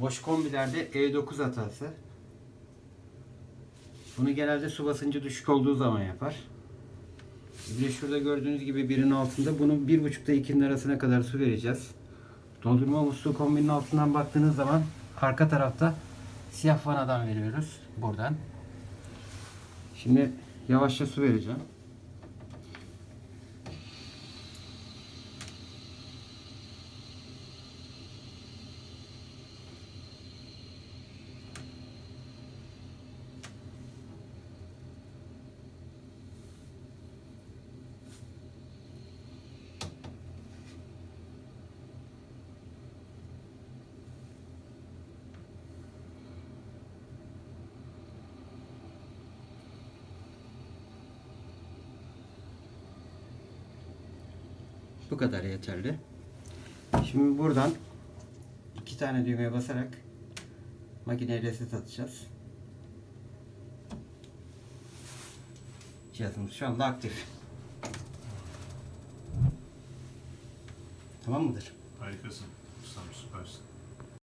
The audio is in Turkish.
Boş kombilerde E9 hatası. Bunu genelde su basıncı düşük olduğu zaman yapar. Bir de şurada gördüğünüz gibi birin altında bunu 1.5 ile 2'nin arasına kadar su vereceğiz. Doldurma musluğu kombinin altından baktığınız zaman arka tarafta siyah vanadan veriyoruz. Buradan. Şimdi yavaşça su vereceğim. Bu kadar yeterli. Şimdi buradan iki tane düğmeye basarak makineye reset atacağız. Cihazımız şu anda aktif. Tamam mıdır? Harikasın. Ustam süpersin.